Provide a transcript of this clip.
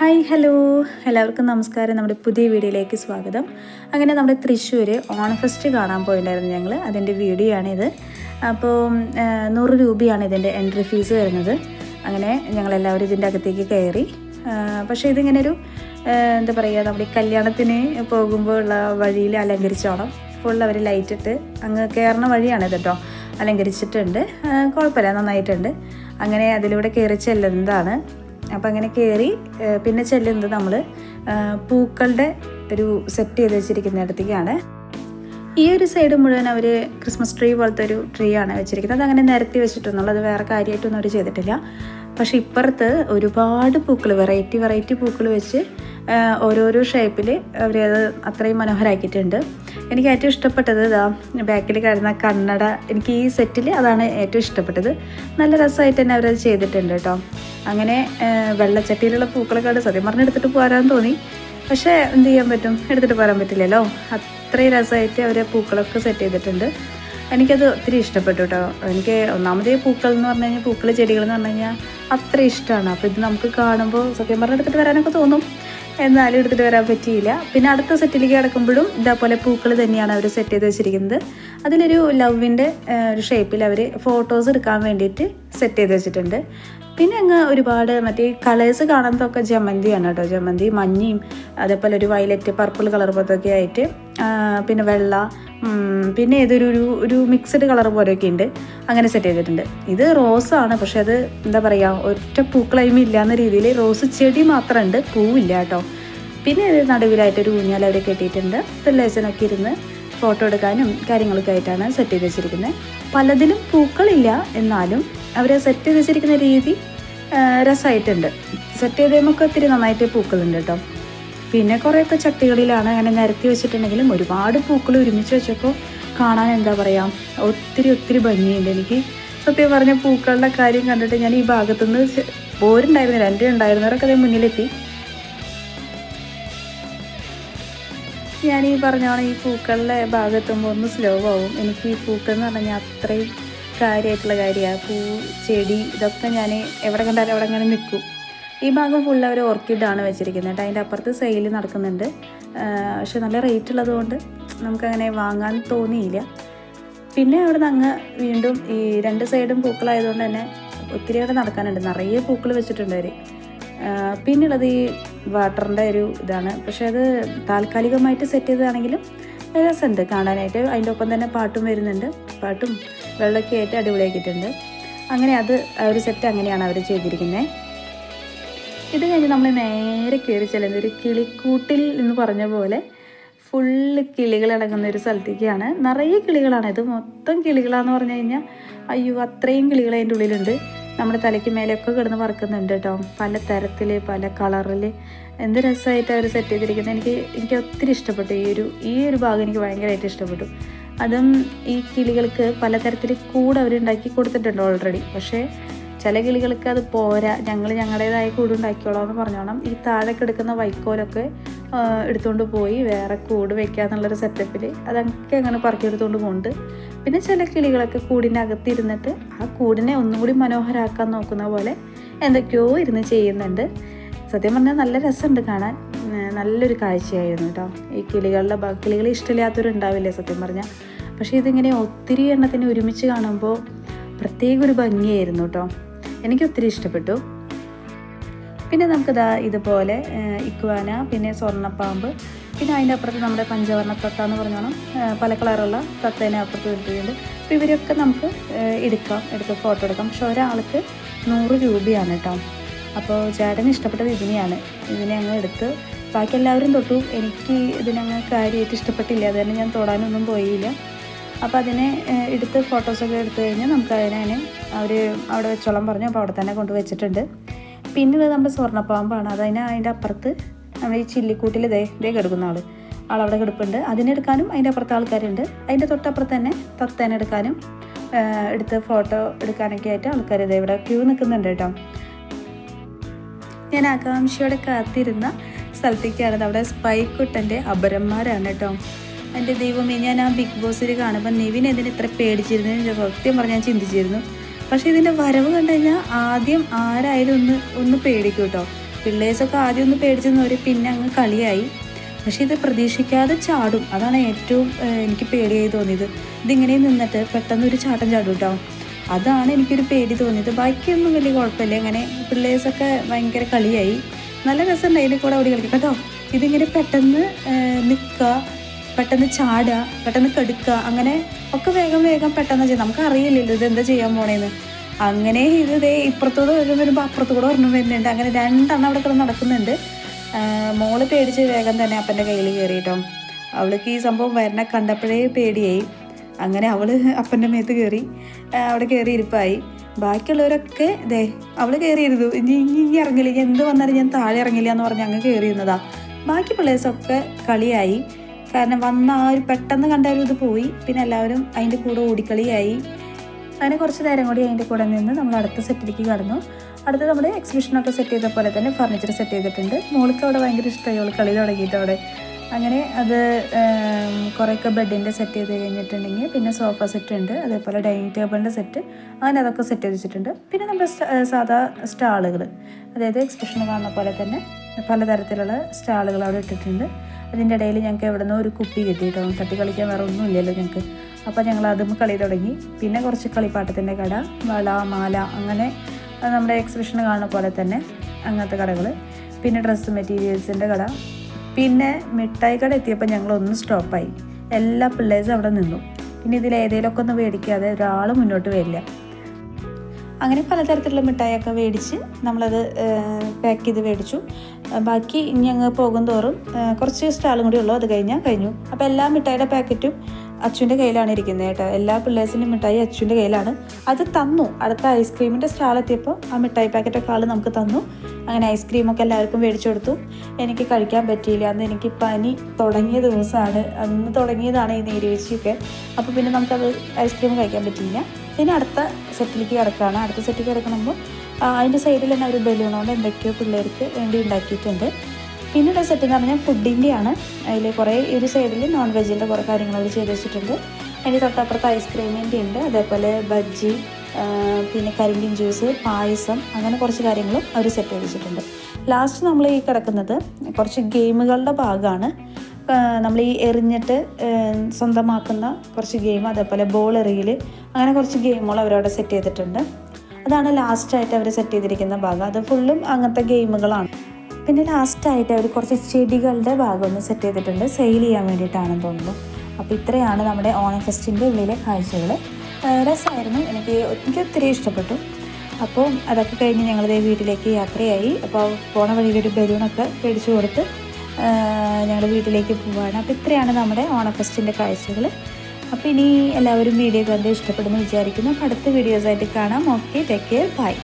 Hi hello എല്ലാവർക്കും നമസ്കാരം. നമ്മുടെ പുതിയ വീഡിയോയിലേക്ക് സ്വാഗതം. അങ്ങനെ നമ്മുടെ തൃശ്ശൂർ ഓണഫെസ്റ്റ് കാണാൻ പോയിട്ടുണ്ടായിരുന്നു ഞങ്ങൾ അതിന്റെ വീഡിയോ ആണിത് അപ്പോൾ നൂറ് രൂപയാണ് ഇതിന്റെ എൻട്രി ഫീസ് വരുന്നത്. അങ്ങനെ ഞങ്ങളെല്ലാവരും ഇതിന്റെ അകത്തേക്ക് കയറി. പക്ഷേ ഇതിങ്ങനെ ഒരു എന്താ പറയുക നമ്മുടെ കല്യാണത്തിന് പോകുമ്പോൾ ഉള്ള വഴിയിൽ അലങ്കരിച്ചോണം ഫുൾ അവർ ലൈറ്റ് ഇട്ട് അങ്ങ് കയറുന്ന വഴിയാണിത് കേട്ടോ അലങ്കരിച്ചിട്ടുണ്ട്. കുഴപ്പമില്ല നന്നായിട്ടുണ്ട്. അങ്ങനെ അതിലൂടെ കയറി ചെല്ലുന്നതാണ്. അപ്പം അങ്ങനെ കയറി പിന്നെ ചെല്ലുന്നത് നമ്മൾ പൂക്കളുടെ ഒരു സെറ്റ് ചെയ്ത് വെച്ചിരിക്കുന്ന ഇടത്തേക്കാണ്. ഈ ഒരു സൈഡ് മുഴുവൻ അവർ ക്രിസ്മസ് ട്രീ പോലത്തെ ഒരു ട്രീ ആണ് വെച്ചിരിക്കുന്നത്. അതങ്ങനെ നിരത്തി വെച്ചിട്ടൊന്നുള്ളൂ അത് വേറെ കാര്യമായിട്ടൊന്നും അവർ ചെയ്തിട്ടില്ല. പക്ഷേ ഇപ്പുറത്ത് ഒരുപാട് പൂക്കൾ വെറൈറ്റി വെറൈറ്റി പൂക്കൾ വെച്ച് ഓരോരോ ഷേപ്പിൽ അവർ അത് അത്രയും മനോഹരമാക്കിയിട്ടുണ്ട് എനിക്ക് ഏറ്റവും ഇഷ്ടപ്പെട്ടത് ഇതാ ബാക്കിൽ കിടന്ന കണ്ണട എനിക്ക് ഈ സെറ്റിൽ അതാണ് ഏറ്റവും ഇഷ്ടപ്പെട്ടത്. നല്ല രസമായിട്ട് തന്നെ അവരത് ചെയ്തിട്ടുണ്ട് കേട്ടോ. അങ്ങനെ വെള്ളച്ചട്ടിയിലുള്ള പൂക്കളൊക്കെ സത്യം പറഞ്ഞ് എടുത്തിട്ട് പോരാൻ തോന്നി. പക്ഷേ എന്ത് ചെയ്യാൻ പറ്റും? എടുത്തിട്ട് പോരാൻ പറ്റില്ലല്ലോ. അത്രയും രസമായിട്ട് അവർ പൂക്കളൊക്കെ സെറ്റ് ചെയ്തിട്ടുണ്ട്. എനിക്കത് ഒത്തിരി ഇഷ്ടപ്പെട്ടു കേട്ടോ. എനിക്ക് ഒന്നാമതേ പൂക്കൾ എന്ന് പറഞ്ഞു കഴിഞ്ഞാൽ പൂക്കൾ ചെടികൾ എന്ന് പറഞ്ഞു കഴിഞ്ഞാൽ അത്ര ഇഷ്ടമാണ്. അപ്പോൾ ഇത് നമുക്ക് കാണുമ്പോൾ സത്യം പറഞ്ഞാൽ എടുത്തിട്ട് വരാനൊക്കെ തോന്നും. എന്നാലും എടുത്തിട്ട് വരാൻ പറ്റിയില്ല. പിന്നെ അടുത്ത സെറ്റിലേക്ക് കിടക്കുമ്പോഴും ഇതേപോലെ പൂക്കൾ തന്നെയാണ് അവർ സെറ്റ് ചെയ്ത് വെച്ചിരിക്കുന്നത്. അതിലൊരു ലവിന്റെ ഒരു ഷേപ്പിൽ അവർ ഫോട്ടോസ് എടുക്കാൻ വേണ്ടിയിട്ട് സെറ്റ് ചെയ്ത് വെച്ചിട്ടുണ്ട്. പിന്നെ അങ്ങ് ഒരുപാട് മറ്റേ കളേഴ്സ് കാണുന്നതൊക്കെ ജമന്തിയാണ് കേട്ടോ. ജമന്തി മഞ്ഞയും അതേപോലെ ഒരു വയലറ്റ് പർപ്പിൾ കളർ പോലത്തൊക്കെ ആയിട്ട് പിന്നെ വെള്ള പിന്നെ ഇതൊരു ഒരു ഒരു മിക്സഡ് കളർ പോലെയൊക്കെ ഉണ്ട്. അങ്ങനെ സെറ്റ് ചെയ്തിട്ടുണ്ട്. ഇത് റോസ് ആണ് പക്ഷെ അത് എന്താ പറയുക ഒറ്റ പൂക്കളായ്മ ഇല്ലാന്ന രീതിയിൽ റോസ് ചെടി മാത്രമുണ്ട് പൂവില്ല കേട്ടോ. പിന്നെ ഇത് നടുവിലായിട്ടൊരു ഊഞ്ഞാൽ അവിടെ കെട്ടിയിട്ടുണ്ട്. പിള്ളേഴ്സിനൊക്കെ ഇരുന്ന് ഫോട്ടോ എടുക്കാനും കാര്യങ്ങളൊക്കെ ആയിട്ടാണ് സെറ്റ് ചെയ്ത് വെച്ചിരിക്കുന്നത്. പലതിലും പൂക്കളില്ല എന്നാലും അവർ സെറ്റ് ചെയ്ത് വെച്ചിരിക്കുന്ന രീതി രസമായിട്ടുണ്ട് സെറ്റ് ചെയ്ത് നമുക്ക് ഒത്തിരി നന്നായിട്ട് പൂക്കളുണ്ട് കേട്ടോ. പിന്നെ കുറേയൊക്കെ ചട്ടികളിലാണ് അങ്ങനെ നിരത്തി വെച്ചിട്ടുണ്ടെങ്കിലും ഒരുപാട് പൂക്കൾ ഒരുമിച്ച് വെച്ചപ്പോൾ കാണാൻ എന്താ പറയുക ഒത്തിരി ഒത്തിരി ഭംഗിയുണ്ട്. എനിക്ക് സത്യം പറഞ്ഞ പൂക്കളുടെ കാര്യം കണ്ടിട്ട് ഞാൻ ഈ ഭാഗത്തുനിന്ന് പോരുണ്ടായിരുന്നില്ല എന്റെ ഉണ്ടായിരുന്നവരൊക്കെ അതേ മുന്നിലെത്തി. ഞാൻ ഈ പറഞ്ഞോണം ഈ പൂക്കളുടെ ഭാഗത്തുമ്പോൾ ഒന്ന് സ്ലോ ആവും. എനിക്ക് ഈ പൂക്കൾ എന്ന് പറഞ്ഞാൽ അത്രയും കാര്യമായിട്ടുള്ള കാര്യമാണ്. പൂ ചെടി ഇതൊക്കെ ഞാൻ എവിടെ കണ്ടാലും അവിടെ അങ്ങനെ നിൽക്കും. ഈ ഭാഗം ഫുൾ അവർ ഓർക്കിഡാണ് വെച്ചിരിക്കുന്നത് കേട്ടോ. അതിന്റെ അപ്പുറത്ത് സെയിൽ നടക്കുന്നുണ്ട്. പക്ഷെ നല്ല റേറ്റ് ഉള്ളതുകൊണ്ട് നമുക്കങ്ങനെ വാങ്ങാൻ തോന്നിയില്ല. പിന്നെ അവിടെ നിന്ന് അങ്ങ് വീണ്ടും ഈ രണ്ട് സൈഡും പൂക്കളായതുകൊണ്ട് തന്നെ ഒത്തിരി അവിടെ നടക്കാനുണ്ട്. നിറയെ പൂക്കൾ വെച്ചിട്ടുണ്ട് അവർ പിന്നുള്ളത് ഈ വാട്ടറിന്റെ ഒരു ഇതാണ്. പക്ഷെ അത് താൽക്കാലികമായിട്ട് സെറ്റ് ചെയ്തതാണെങ്കിലും രസമുണ്ട് കാണാനായിട്ട്. അതിന്റെ ഒപ്പം തന്നെ പാട്ടും വരുന്നുണ്ട്. പാട്ടും വെള്ളമൊക്കെ ആയിട്ട് അടിപൊളിയാക്കിയിട്ടുണ്ട്. അങ്ങനെ അത് ഒരു സെറ്റ് അങ്ങനെയാണ് അവർ ചെയ്തിരിക്കുന്നത്. ഇത് കഴിഞ്ഞ് നമ്മൾ നേരെ കയറി ചെല്ലുന്ന ഒരു കിളിക്കൂട്ടിൽ എന്ന് പറഞ്ഞ പോലെ ഫുള്ള് കിളികളടങ്ങുന്ന ഒരു സ്ഥലത്തേക്കാണ്. നിറയെ കിളികളാണ്. ഇത് മൊത്തം കിളികളാന്ന് പറഞ്ഞു കഴിഞ്ഞാൽ അയ്യോ അത്രയും കിളികൾ അതിന്റെ ഉള്ളിലുണ്ട്. നമ്മുടെ തലയ്ക്ക് മേലെയൊക്കെ കിടന്ന് പറക്കുന്നുണ്ട് കേട്ടോ. പല തരത്തിൽ പല കളറിൽ എന്ത് രസമായിട്ട് അവർ സെറ്റ് ചെയ്തിരിക്കുന്നത് എനിക്ക് എനിക്ക് ഒത്തിരി ഇഷ്ടപ്പെട്ടു. ഈ ഒരു ഈ ഒരു ഭാഗം എനിക്ക് ഭയങ്കരമായിട്ട് ഇഷ്ടപ്പെട്ടു. അതും ഈ കിളികൾക്ക് പലതരത്തിൽ കൂടെ അവർ ഉണ്ടാക്കി കൊടുത്തിട്ടുണ്ട് ഓൾറെഡി പക്ഷേ ചില കിളികൾക്ക് അത് പോരാ. ഞങ്ങൾ ഞങ്ങളുടേതായ കൂട് ഉണ്ടാക്കിയോളാം എന്ന് പറഞ്ഞോണം. ഈ താഴെ കിടക്കുന്ന വൈക്കോലൊക്കെ എടുത്തുകൊണ്ട് പോയി വേറെ കൂട് വെക്കുക എന്നുള്ളൊരു സെറ്റപ്പിൽ അതൊക്കെ അങ്ങനെ പറക്കിയെടുത്തുകൊണ്ട് പോകുന്നുണ്ട് പിന്നെ ചില കിളികളൊക്കെ കൂടിന്റെ അകത്തിരുന്നിട്ട് ആ കൂടിനെ ഒന്നും കൂടി മനോഹരമാക്കാൻ നോക്കുന്ന പോലെ എന്തൊക്കെയോ ഇരുന്ന് ചെയ്യുന്നുണ്ട്. സത്യം പറഞ്ഞാൽ നല്ല രസമുണ്ട് കാണാൻ. നല്ലൊരു കാഴ്ചയായിരുന്നു കേട്ടോ ഈ കിളികളുടെ കിളികളെ ഇഷ്ടമില്ലാത്തവരുണ്ടാവില്ലേ സത്യം പറഞ്ഞാൽ പക്ഷേ ഇതിങ്ങനെ ഒത്തിരി എണ്ണത്തിന് ഒരുമിച്ച് കാണുമ്പോൾ പ്രത്യേക ഒരു ഭംഗിയായിരുന്നു കേട്ടോ എനിക്ക് ഒത്തിരി ഇഷ്ടപ്പെട്ടു. പിന്നെ നമുക്കിതാ ഇതുപോലെ ഇക്വാന പിന്നെ സ്വർണപ്പാമ്പ് പിന്നെ അതിന്റെ അപ്പുറത്ത് നമ്മുടെ പഞ്ചവർണ തത്ത എന്ന് പറഞ്ഞോണം പല കളറുള്ള തത്തേനെ അപ്പുറത്ത് കിട്ടിയിട്ടുണ്ട് അപ്പോൾ ഇവരൊക്കെ നമുക്ക് എടുക്കാം എടുത്ത് ഫോട്ടോ എടുക്കാം. പക്ഷെ ഒരാൾക്ക് നൂറ് രൂപയാണ് കേട്ടോ. അപ്പോൾ ചേട്ടന് ഇഷ്ടപ്പെട്ടത് ഇതിനെയാണ് ഇതിനെ അങ്ങ് എടുത്ത് ബാക്കി എല്ലാവരും തൊട്ടു. എനിക്ക് ഇതിനങ്ങ് കാര്യമായിട്ട് ഇഷ്ടപ്പെട്ടില്ല. അതുതന്നെ ഞാൻ തൊടാനൊന്നും പോയില്ല. അപ്പോൾ അതിനെ എടുത്ത് ഫോട്ടോസൊക്കെ എടുത്തു കഴിഞ്ഞാൽ നമുക്ക് അതിനെ അവർ അവിടെ വെച്ചോളം പറഞ്ഞു. അപ്പോൾ അവിടെ തന്നെ കൊണ്ട് വെച്ചിട്ടുണ്ട്. പിന്നെ നമ്മുടെ സ്വർണപ്പാമ്പാണ്. അതിനെ അതിന്റെ അപ്പുറത്ത് നമ്മൾ ഈ ചില്ലിക്കൂട്ടിൽ ഇതേ ഇതേ കിടക്കുന്ന ആൾ ആളവിടെ കിടപ്പുണ്ട്. അതിനെടുക്കാനും അതിന്റെ അപ്പുറത്ത് ആൾക്കാരുണ്ട്. അതിന്റെ തൊട്ടപ്പുറത്ത് തന്നെ തത്തേനെ എടുക്കാനും ഏഹ്, എടുത്ത് ഫോട്ടോ എടുക്കാനൊക്കെ ആയിട്ട് ആൾക്കാർ ഇതേ ഇവിടെ ക്യൂ നിൽക്കുന്നുണ്ട് കേട്ടോ. ഞാൻ ആകാംക്ഷയോടെ കാത്തിരുന്ന സ്ഥലത്തേക്കാണ് നമ്മുടെ സ്പൈക്കുട്ടന്റെ അപരന്മാരാണ് കേട്ടോ. എന്റെ ദൈവമേ ഞാൻ ആ ബിഗ് ബോസിൽ കാണുമ്പോൾ നിവിൻ ഇതിന് ഇത്ര പേടിച്ചിരുന്നു സത്യം പറഞ്ഞാൽ ഞാൻ ചിന്തിച്ചിരുന്നു. പക്ഷേ ഇതിന്റെ വരവ് കണ്ടു കഴിഞ്ഞാൽ ആദ്യം ആരായാലും ഒന്ന് ഒന്ന് പേടിക്കും കേട്ടോ. പിള്ളേഴ്സൊക്കെ ആദ്യം ഒന്ന് പേടിച്ചെന്ന് പിന്നെ അങ്ങ് കളിയായി. പക്ഷേ ഇത് പ്രതീക്ഷിക്കാതെ ചാടും. അതാണ് ഏറ്റവും എനിക്ക് പേടിയായി തോന്നിയത്. ഇതിങ്ങനെ നിന്നിട്ട് പെട്ടെന്ന് ഒരു ചാട്ടം ചാടും കേട്ടോ. അതാണ് എനിക്കൊരു പേടി തോന്നിയത്. ബാക്കിയൊന്നും വലിയ കുഴപ്പമില്ല. ഇങ്ങനെ പിള്ളേഴ്സൊക്കെ ഭയങ്കര കളിയായി. നല്ല രസമുണ്ട് അതിന്റെ കൂടെ ഓടി കളിക്കും കേട്ടോ ഇതിങ്ങനെ പെട്ടെന്ന് നിൽക്കുക പെട്ടെന്ന് ചാടുക പെട്ടെന്ന് കെടുക്കുക അങ്ങനെ ഒക്കെ വേഗം വേഗം പെട്ടെന്ന് ചെയ്യാം. നമുക്ക് അറിയില്ലല്ലോ ഇത് എന്താ ചെയ്യാൻ പോണേന്ന്. അങ്ങനെ ഇത് ദേ ഇപ്പുറത്തോട് ഒരെണ്ണം വരുമ്പോൾ അപ്പുറത്തൂടെ ഒരെണ്ണം വരുന്നുണ്ട്. അങ്ങനെ രണ്ടെണ്ണം അവിടെ കിടന്ന് നടക്കുന്നുണ്ട്. മോൾ പേടിച്ച് വേഗം തന്നെ അപ്പന്റെ കയ്യിൽ കയറിയിട്ടോ അവൾക്ക് ഈ സംഭവം വരണ കണ്ടപ്പോഴേ പേടിയായി. അങ്ങനെ അവൾ അപ്പന്റെ മേത്ത് കയറി അവിടെ കയറി ഇരിപ്പായി. ബാക്കിയുള്ളവരൊക്കെ ഇതേ അവൾ കയറിയിരുന്നു ഇനി ഇനി ഇനി ഇറങ്ങില്ല ഇനി എന്ത് വന്നാലും ഞാൻ താഴെ ഇറങ്ങില്ല എന്ന് പറഞ്ഞ് അങ്ങ് കയറിയിരുന്നതാ ബാക്കി പിള്ളേഴ്സൊക്കെ കളിയായി. കാരണം വന്ന ആ ഒരു പെട്ടെന്ന് കണ്ടാലും ഇത് പോയി. പിന്നെ എല്ലാവരും അതിന്റെ കൂടെ ഓടിക്കളിയായി. അങ്ങനെ കുറച്ച് നേരം കൂടി അതിന്റെ കൂടെ നിന്ന് നമ്മൾ അടുത്ത സെറ്റിലേക്ക് കടന്നു. അടുത്ത് നമ്മൾ എക്സിബിഷനൊക്കെ സെറ്റ് ചെയ്ത പോലെ തന്നെ ഫർണിച്ചർ സെറ്റ് ചെയ്തിട്ടുണ്ട്. മോൾക്ക് അവിടെ ഭയങ്കര ഇഷ്ടമായി. അവൾ കളി തുടങ്ങിയിട്ട് അവിടെ. അങ്ങനെ അത് കുറേയൊക്കെ ബെഡിന്റെ സെറ്റ് ചെയ്ത് കഴിഞ്ഞിട്ടുണ്ടെങ്കിൽ പിന്നെ സോഫ സെറ്റ് ഉണ്ട്. അതേപോലെ ഡൈനിങ് ടേബിളിന്റെ സെറ്റ് അങ്ങനെ അതൊക്കെ സെറ്റ് ചെയ്ത് വെച്ചിട്ടുണ്ട്. പിന്നെ നമ്മുടെ സാധാ സ്റ്റാളുകൾ. അതായത് എക്സിബിഷൻ കാണുന്ന പോലെ തന്നെ പലതരത്തിലുള്ള സ്റ്റാളുകൾ അവിടെ ഇട്ടിട്ടുണ്ട്. അതിന്റെ ഇടയിൽ ഞങ്ങൾക്ക് എവിടെ നിന്നോ ഒരു കുപ്പി കിട്ടിയിട്ടോ. തട്ടി കളിക്കാൻ വേറെ ഒന്നും ഇല്ലല്ലോ ഞങ്ങൾക്ക്. അപ്പോൾ ഞങ്ങൾ അതും കളി തുടങ്ങി. പിന്നെ കുറച്ച് കളിപ്പാട്ടത്തിന്റെ കട വള മാല അങ്ങനെ നമ്മുടെ എക്സിബിഷൻ കാണുന്ന പോലെ തന്നെ അങ്ങനത്തെ കടകൾ. പിന്നെ ഡ്രസ്സ് മെറ്റീരിയൽസിന്റെ കട. പിന്നെ മിഠായി കട എത്തിയപ്പോൾ ഞങ്ങൾ ഒന്ന് സ്റ്റോപ്പായി എല്ലാ പിള്ളേഴ്സും അവിടെ നിന്നു. പിന്നെ ഇതിൽ ഏതെങ്കിലുമൊക്കെ ഒന്ന് മേടിക്കാതെ ഒരാൾ മുന്നോട്ട് വരില്ല. അങ്ങനെ പലതരത്തിലുള്ള മിഠായിയൊക്കെ മേടിച്ച് നമ്മളത് പാക്ക് ചെയ്ത് മേടിച്ചു. ബാക്കി ഇനി അങ്ങ് പോകും തോറും കുറച്ച് സ്റ്റാളും കൂടി ഉള്ളൂ. അത് കഴിഞ്ഞാൽ കഴിഞ്ഞു. അപ്പോൾ എല്ലാ മിഠായിയുടെ പാക്കറ്റും അച്ഛന്റെ കയ്യിലാണ് ഇരിക്കുന്നത് കേട്ടോ. എല്ലാ പിള്ളേഴ്സിന്റെ മിഠായി അച്ഛന്റെ കയ്യിലാണ്. അത് തന്നു. അടുത്ത ഐസ്ക്രീമിന്റെ സ്റ്റാളെത്തിയപ്പോൾ ആ മിഠായി പാക്കറ്റൊക്കെ ആൾ നമുക്ക് തന്നു. അങ്ങനെ ഐസ്ക്രീമൊക്കെ എല്ലാവർക്കും മേടിച്ചു കൊടുത്തു. എനിക്ക് കഴിക്കാൻ പറ്റിയില്ല. അന്ന് എനിക്ക് പനി തുടങ്ങിയ ദിവസമാണ്. അന്ന് തുടങ്ങിയതാണ് ഈ നീരുവീഴ്ചയൊക്കെ അപ്പോൾ പിന്നെ നമുക്കത് ഐസ്ക്രീം കഴിക്കാൻ പറ്റിയില്ല. പിന്നെ അടുത്ത സെറ്റിലേക്ക് കിടക്കുകയാണ്. അടുത്ത സെറ്റിലേക്ക് കിടക്കുമ്പോൾ അതിന്റെ സൈഡിൽ തന്നെ ഒരു ബലൂണോണ്ട് എന്തൊക്കെയോ പിള്ളേർക്ക് വേണ്ടി ഉണ്ടാക്കിയിട്ടുണ്ട്. പിന്നീട് സെറ്റ് ഞാൻ പറഞ്ഞാൽ ഫുഡിന്റെയാണ് അതിൽ കുറേ ഒരു സൈഡിൽ നോൺ വെജിന്റെ കുറേ കാര്യങ്ങൾ അവർ ചെയ്ത് വെച്ചിട്ടുണ്ട്. അതിന്റെ തൊട്ടപ്പുറത്ത് ഐസ്ക്രീമിന്റെ ഉണ്ട്. അതേപോലെ ബജ്ജി പിന്നെ കരിമ്പിൻ ജ്യൂസ് പായസം അങ്ങനെ കുറച്ച് കാര്യങ്ങളും അവർ സെറ്റ് ചെയ്ത് വെച്ചിട്ടുണ്ട്. ലാസ്റ്റ് നമ്മൾ ഈ കിടക്കുന്നത് കുറച്ച് ഗെയിമുകളുടെ ഭാഗമാണ് നമ്മൾ ഈ എറിഞ്ഞിട്ട് സ്വന്തമാക്കുന്ന കുറച്ച് ഗെയിം അതേപോലെ ബോൾ എറിയൽ അങ്ങനെ കുറച്ച് ഗെയിമുകൾ അവരവിടെ സെറ്റ് ചെയ്തിട്ടുണ്ട്. അതാണ് ലാസ്റ്റായിട്ട് അവർ സെറ്റ് ചെയ്തിരിക്കുന്ന ഭാഗം. അത് ഫുള്ളും അങ്ങനത്തെ ഗെയിമുകളാണ്. പിന്നെ ലാസ്റ്റായിട്ട് അവർ കുറച്ച് ചെടികളുടെ ഭാഗം ഒന്ന് സെറ്റ് ചെയ്തിട്ടുണ്ട്. സെയിൽ ചെയ്യാൻ വേണ്ടിയിട്ടാണെന്ന് തോന്നുന്നു. അപ്പോൾ ഇത്രയാണ് നമ്മുടെ ഓണം ഫെസ്റ്റിന്റെ ഉള്ളിലെ കാഴ്ചകൾ രസമായിരുന്നു. എനിക്ക് എനിക്ക് ഒത്തിരി ഇഷ്ടപ്പെട്ടു. അപ്പോൾ അതൊക്കെ കഴിഞ്ഞ് ഞങ്ങളിതേ വീട്ടിലേക്ക് യാത്രയായി. അപ്പോൾ പോണ വഴിയിലൊരു ബലൂണൊക്കെ മേടിച്ചു കൊടുത്ത് ഞങ്ങൾ വീട്ടിലേക്ക് പോവുകയാണ് അപ്പോൾ ഇത്രയാണ് നമ്മുടെ ഓണം ഫെസ്റ്റിന്റെ കാഴ്ചകൾ അപ്പോൾ ഇനി എല്ലാവരും വീഡിയോ കണ്ട് ഇഷ്ടപ്പെടുന്നു വിചാരിക്കുന്നു. അപ്പോൾ അടുത്ത വീഡിയോസായിട്ട് കാണാം. Okay take care bye